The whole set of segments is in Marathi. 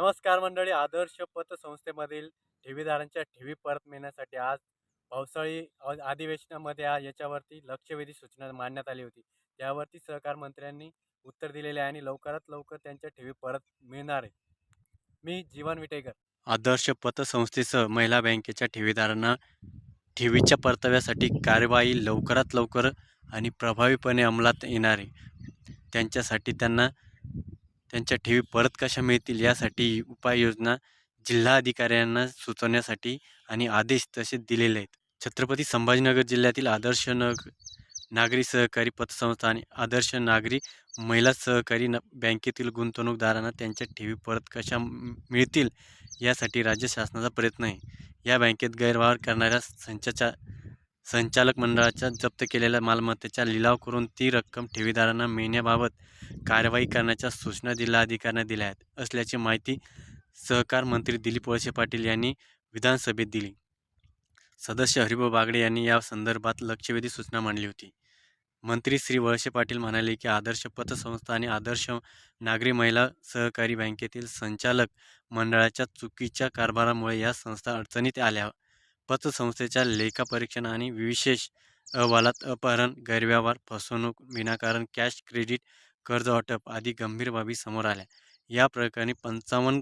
नमस्कार मंडळी आदर्श पतसंस्थेमधील ठेवीदारांच्या ठेवी परत मिळण्यासाठी आज पावसाळी अधिवेशनामध्ये आज याच्यावरती लक्षवेधी सूचना मांडण्यात आली होती. त्यावरती सहकार मंत्र्यांनी उत्तर दिलेले आहे आणि लवकरात लवकर त्यांच्या ठेवी परत मिळणार आहे. मी जीवन विटेकर. आदर्श पतसंस्थेसह महिला बँकेच्या ठेवीदारांना ठेवीच्या परताव्यासाठी कार्यवाही लवकरात लवकर आणि प्रभावीपणे अंमलात येणार आहे. त्यांच्यासाठी त्यांना त्यांच्या ठेवी परत कशा मिळतील यासाठी उपाययोजना जिल्हाधिकाऱ्यांना सुचवण्यासाठी आणि आदेश तसे दिलेले आहेत. छत्रपती संभाजीनगर जिल्ह्यातील आदर्श नग नागरी सहकारी पतसंस्था आणि आदर्श नागरी महिला सहकारी न बँकेतील गुंतवणूकदारांना त्यांच्या ठेवी परत कशा मिळतील यासाठी राज्य शासनाचा प्रयत्न आहे. या बँकेत गैरव्यवहार करणाऱ्या संचाच्या संचालक मंडळाच्या जप्त केलेल्या मालमत्तेचा लिलाव करून ती रक्कम ठेवीदारांना मिळण्याबाबत कारवाई करण्याच्या सूचना जिल्हाधिकाऱ्यांना दिल्या आहेत असल्याची माहिती सहकार मंत्री दिलीप वळसे पाटील यांनी विधानसभेत दिली. सदस्य हरिभाऊ बागडे यांनी या संदर्भात लक्षवेधी सूचना मांडली होती. मंत्री श्री वळसे पाटील म्हणाले की आदर्श पतसंस्था आणि आदर्श नागरी महिला सहकारी बँकेतील संचालक मंडळाच्या चुकीच्या कारभारामुळे या संस्था अडचणीत आल्या पतसंस्थेच्या लेखापरीक्षण आणि विशेष अहवालात अपहरण गैरव्यवहार फसवणूक विनाकारण कॅश क्रेडिट कर्ज वाटप आदी गंभीर बाबी समोर आल्या. या प्रकरणी पंचावन्न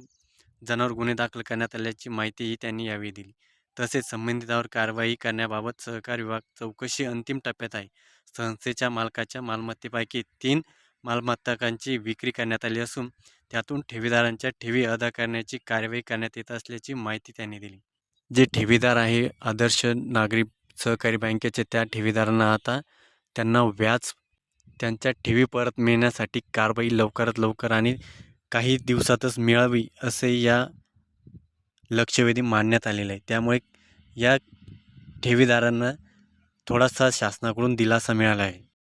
जणांवर गुन्हे दाखल करण्यात आल्याची माहितीही त्यांनी यावेळी दिली. तसेच संबंधितांवर कारवाई करण्याबाबत सहकार विभाग चौकशी अंतिम टप्प्यात आहे. संस्थेच्या मालकाच्या मालमत्तेपैकी तीन मालमत्ताकांची विक्री करण्यात आली असून त्यातून ठेवीदारांच्या ठेवी अदा करण्याची कारवाई करण्यात येत असल्याची माहिती त्यांनी दिली. जे ठेवीदार आहे आदर्श नागरी सहकारी बँकेचे त्या ठेवीदारांना आता त्यांना व्याज त्यांच्या ठेवी परत मिळण्यासाठी कारवाई लवकरात लवकर आणि काही दिवसातच मिळावी असे या लक्षवेधी मांडण्यात आलेलं आहे. त्यामुळे या ठेवीदारांना थोडासा शासनाकडून दिलासा मिळाला आहे.